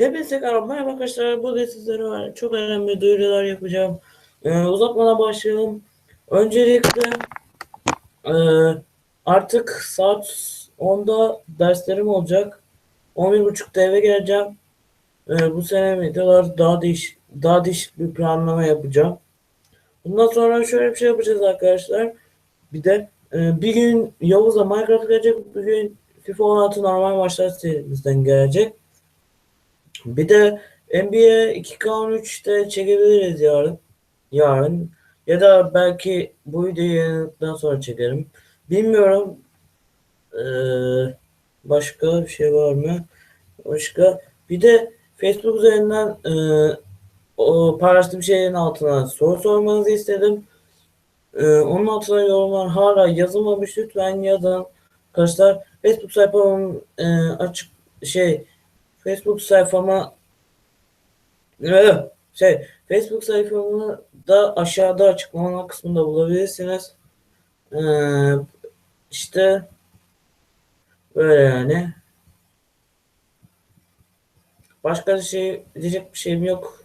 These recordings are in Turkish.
Hepinize merhaba arkadaşlar. Bugün sizlere çok önemli duyurular yapacağım. Ee, uzatmadan başlayalım. Öncelikle e, artık saat 10'da derslerim olacak. 11.30'da eve geleceğim. Ee, bu sene videolar daha değiş daha değişik bir planlama yapacağım. Bundan sonra şöyle bir şey yapacağız arkadaşlar. Bir de e, bir gün Yavuz'a Minecraft gelecek. Bir gün FIFA 16 normal maçlar serimizden gelecek. Bir de NBA 2K13'te çekebiliriz yarın. Yarın. Ya da belki bu videoyu yayınladıktan sonra çekerim. Bilmiyorum. Ee, başka bir şey var mı? Başka. Bir de Facebook üzerinden e, o paylaştığım şeylerin altına soru sormanızı istedim. Ee, onun altına yorumlar hala yazılmamış. Lütfen yazın. Arkadaşlar Facebook sayfamın e, açık şey Facebook sayfama şey Facebook sayfamı da aşağıda açıklama kısmında bulabilirsiniz. Ee, işte böyle yani. Başka bir şey diyecek bir şeyim yok.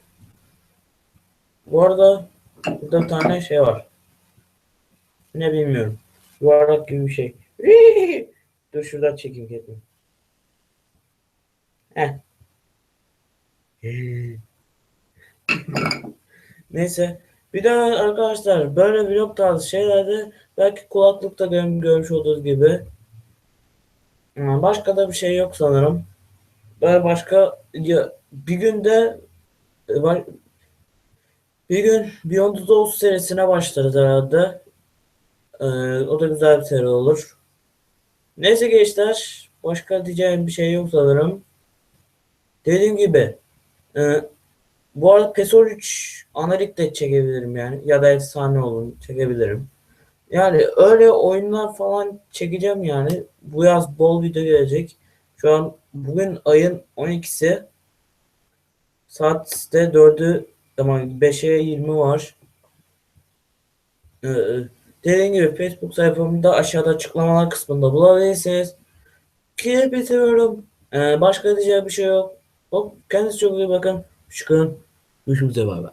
Bu arada burada bir tane şey var. Ne bilmiyorum. Yuvarlak gibi bir şey. Dur şuradan çekeyim kendimi. Heh. Neyse. Bir de arkadaşlar böyle vlog tarzı şeylerde belki kulaklıkta gör görmüş olduğunuz gibi başka da bir şey yok sanırım. Böyle başka ya, bir günde e, bir gün Beyond the Souls serisine başlarız herhalde. Ee, o da güzel bir seri olur. Neyse gençler başka diyeceğim bir şey yok sanırım. Dediğim gibi e, bu arada PES 13 analik de çekebilirim yani. Ya da efsane olun çekebilirim. Yani öyle oyunlar falan çekeceğim yani. Bu yaz bol video gelecek. Şu an bugün ayın 12'si. Saat de 4'ü tamam 5'e 20 var. Ee, dediğim gibi Facebook sayfamda aşağıda açıklamalar kısmında bulabilirsiniz. Ki seviyorum. Ee, başka diyeceğim bir şey yok. Hop, kendinize çok iyi bakın. Şükran. Görüşmek üzere. Bay bay.